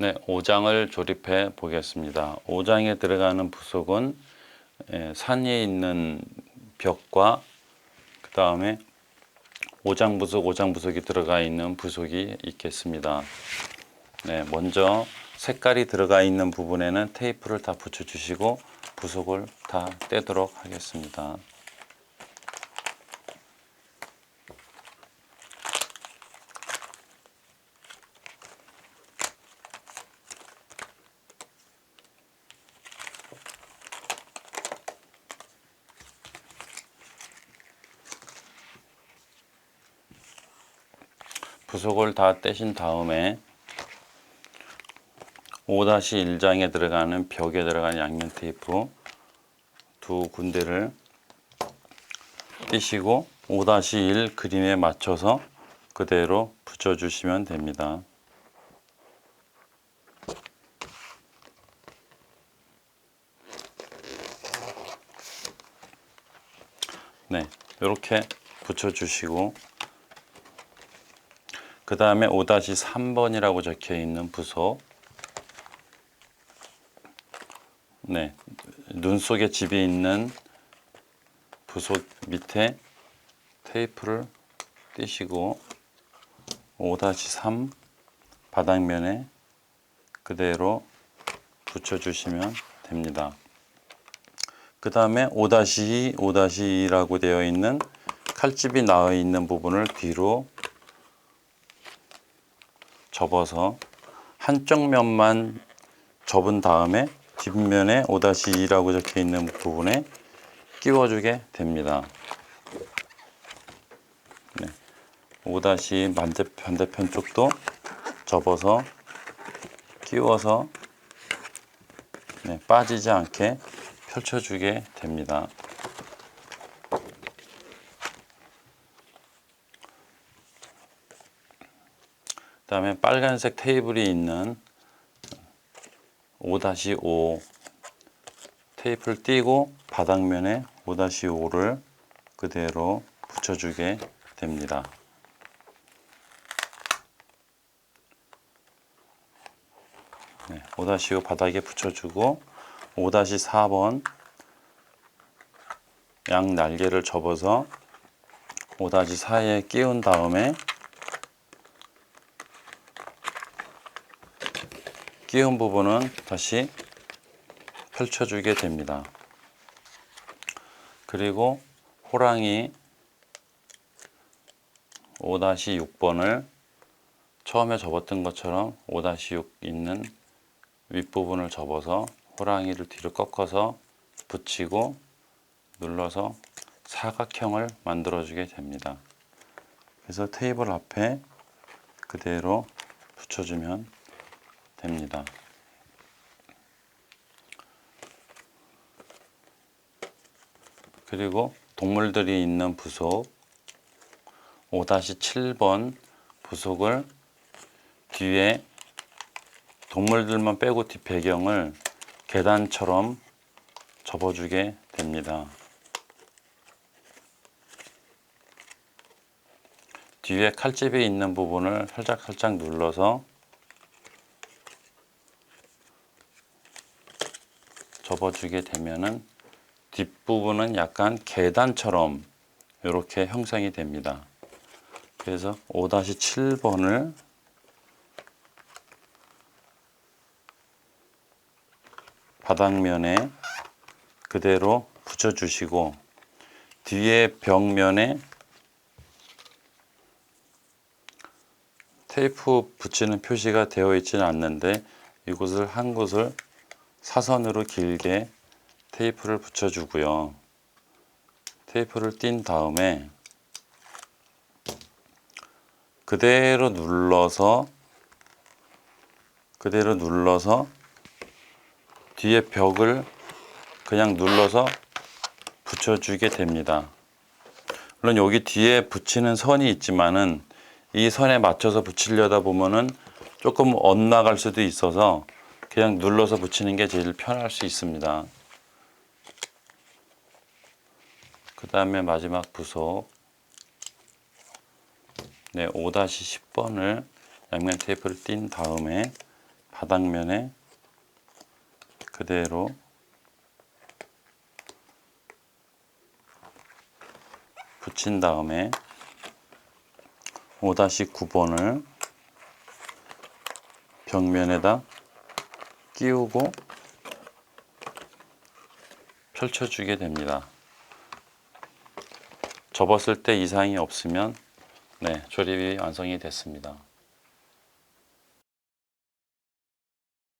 네, 5장을 조립해 보겠습니다. 5장에 들어가는 부속은 예, 산에 있는 벽과 그 다음에 5장 부속, 5장 부속이 들어가 있는 부속이 있겠습니다. 네, 먼저 색깔이 들어가 있는 부분에는 테이프를 다 붙여주시고 부속을 다 떼도록 하겠습니다. 부속을 다 떼신 다음에 5-1장에 들어가는 벽에 들어가는 양면 테이프 두 군데를 띄시고 5-1 그림에 맞춰서 그대로 붙여주시면 됩니다. 네, 이렇게 붙여주시고 그 다음에 5-3번이라고 적혀 있는 부속 네, 눈 속에 집이 있는 부속 밑에 테이프를 띄시고 5-3 바닥면에 그대로 붙여주시면 됩니다. 그 다음에 5-2, 5-2라고 되어 있는 칼집이 나와 있는 부분을 뒤로 접어서 한쪽 면만 접은 다음에 뒷면에 5-2라고 적혀 있는 부분에 끼워주게 됩니다. 네. 5- 반대, 반대편 쪽도 접어서 끼워서 네, 빠지지 않게 펼쳐주게 됩니다. 다음에 빨간색 테이블이 있는 5-5 테이프를 띄고 바닥면에 5-5를 그대로 붙여주게 됩니다. 네, 5-5 바닥에 붙여주고 5-4번 양 날개를 접어서 5-4에 끼운 다음에 끼운 부분은 다시 펼쳐주게 됩니다. 그리고 호랑이 5-6번을 처음에 접었던 것처럼 5-6 있는 윗부분을 접어서 호랑이를 뒤로 꺾어서 붙이고 눌러서 사각형을 만들어 주게 됩니다. 그래서 테이블 앞에 그대로 붙여주면 됩니다. 그리고 동물들이 있는 부속 5-7번 부속을 뒤에 동물들만 빼고 뒷 배경을 계단처럼 접어주게 됩니다. 뒤에 칼집이 있는 부분을 살짝 살짝 눌러서 접어주게 되면은 뒷부분은 약간 계단처럼 이렇게 형성이 됩니다. 그래서 5-7번을 바닥면에 그대로 붙여주시고 뒤에 벽면에 테이프 붙이는 표시가 되어 있지는 않는데 이곳을 한 곳을 사선으로 길게 테이프를 붙여주고요. 테이프를 띈 다음에 그대로 눌러서 그대로 눌러서 뒤에 벽을 그냥 눌러서 붙여주게 됩니다. 물론 여기 뒤에 붙이는 선이 있지만은 이 선에 맞춰서 붙이려다 보면은 조금 엇나갈 수도 있어서 그냥 눌러서 붙이는 게 제일 편할 수 있습니다. 그 다음에 마지막 부속 네, 5-10번을 양면 테이프를 띈 다음에 바닥면에 그대로 붙인 다음에 5-9번을 벽면에다 끼우고 펼쳐주게 됩니다. 접었을 때 이상이 없으면 네, 조립이 완성이 됐습니다.